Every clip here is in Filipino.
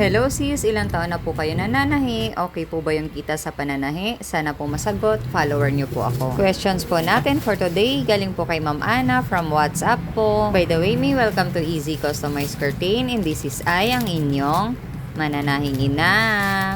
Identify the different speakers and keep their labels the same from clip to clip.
Speaker 1: Hello sis, ilang taon na po kayo nananahi? Okay po ba yung kita sa pananahi? Sana po masagot, follower niyo po ako. Questions po natin for today, galing po kay Ma'am Ana from WhatsApp po. By the way, me, welcome to Easy Customized Curtain and this is I, ang inyong mananahing ina.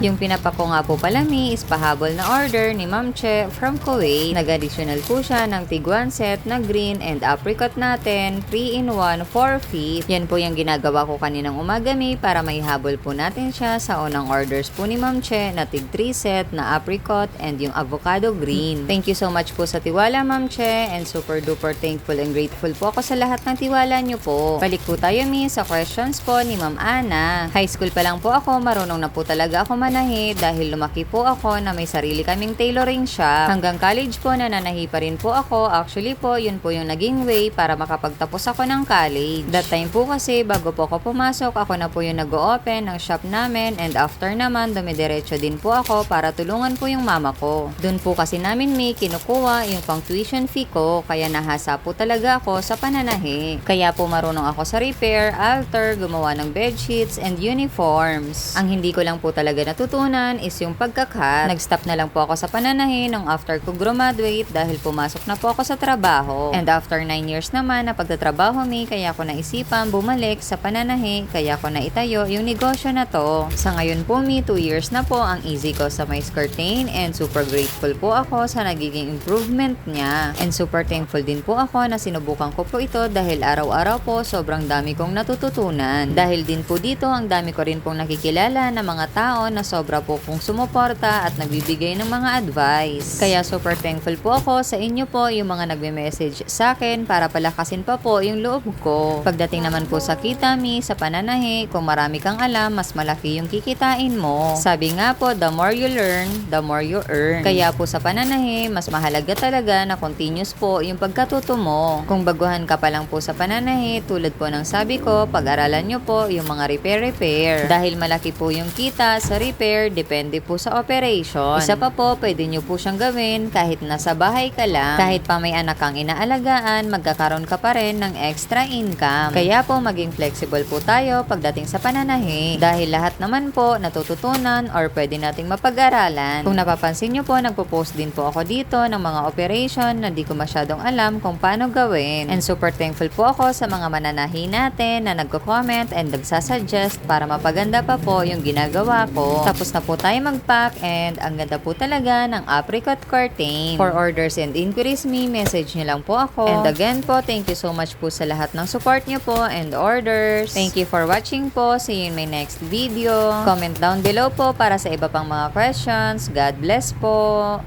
Speaker 1: Yung pinapako nga po pala mi is pahabol na order ni Ma'am Che from Kuwait. Nag-additional po siya ng tig one set na green and apricot natin, 3 in 1, 4 feet. Yan po yung ginagawa ko kaninang umaga mi para maihabol po natin siya sa unang orders po ni Ma'am Che na tig 3 set na apricot and yung avocado green. Thank you so much po sa tiwala Ma'am Che and super duper thankful and grateful po ako sa lahat ng tiwala niyo po. Balik po tayo mi sa questions po ni Ma'am Ana. High school pa lang po ako, marunong na po talaga ako manahi dahil lumaki po ako na may sarili kaming tailoring shop. Hanggang college po nananahi pa rin po ako. Actually po, yun po yung naging way para makapagtapos ako ng college. That time po kasi, bago po ako pumasok, ako na po yung nag-open ng shop namin and after naman, dumidiretso din po ako para tulungan po yung mama ko. Doon po kasi namin may kinukuha yung pang tuition fee ko, kaya nahasa po talaga ako sa pananahi. Kaya po marunong ako sa repair, alter, gumawa ng bedsheets and uniforms. Ang hindi ko lang po talaga natutunan is yung pagkakat. Nag-stop na lang po ako sa pananahi nung after ko graduate dahil pumasok na po ako sa trabaho. And after 9 years naman na pagtatrabaho mi, kaya ko naisipan bumalik sa pananahi, kaya ko naitayo yung negosyo na to. Sa ngayon po mi, 2 years na po ang easy ko sa my curtain and super grateful po ako sa nagiging improvement niya. And super thankful din po ako na sinubukan ko po ito dahil araw-araw po sobrang dami kong natututunan. Dahil din po dito ang dami ko rin pong nakikilala na mga tao na sobra po kong sumuporta at nagbibigay ng mga advice. Kaya super thankful po ako sa inyo po yung mga nagme-message sa akin para palakasin pa po yung loob ko. Pagdating naman po sa kitami, sa pananahi, kung marami kang alam, mas malaki yung kikitain mo. Sabi nga po, the more you learn, the more you earn. Kaya po sa pananahi, mas mahalaga talaga na continuous po yung pagkatuto mo. Kung baguhan ka pa lang po sa pananahi, tulad po ng sabi ko, pag-aralan nyo po yung mga repair-repair. Dahil malaki po yung kita sa repair, depende po sa operation. Isa pa po, pwede nyo po siyang gawin kahit nasa bahay ka lang. Kahit pa may anak kang inaalagaan, magkakaroon ka pa rin ng extra income. Kaya po, maging flexible po tayo pagdating sa pananahi. Dahil lahat naman po natututunan or pwede nating mapag-aralan. Kung napapansin nyo po, nagpo-post din po ako dito ng mga operation na di ko masyadong alam kung paano gawin. And super thankful po ako sa mga mananahi natin na nagko-comment and nagsasuggest para mapaganda pa po yung ginagawa ko. Tapos na po tayo mag-pack and ang ganda po talaga ng apricot curtain. For orders and inquiries me, message nyo lang po ako. And again po, thank you so much po sa lahat ng support nyo po and orders. Thank you for watching po. See you in my next video. Comment down below po para sa iba pang mga questions. God bless po.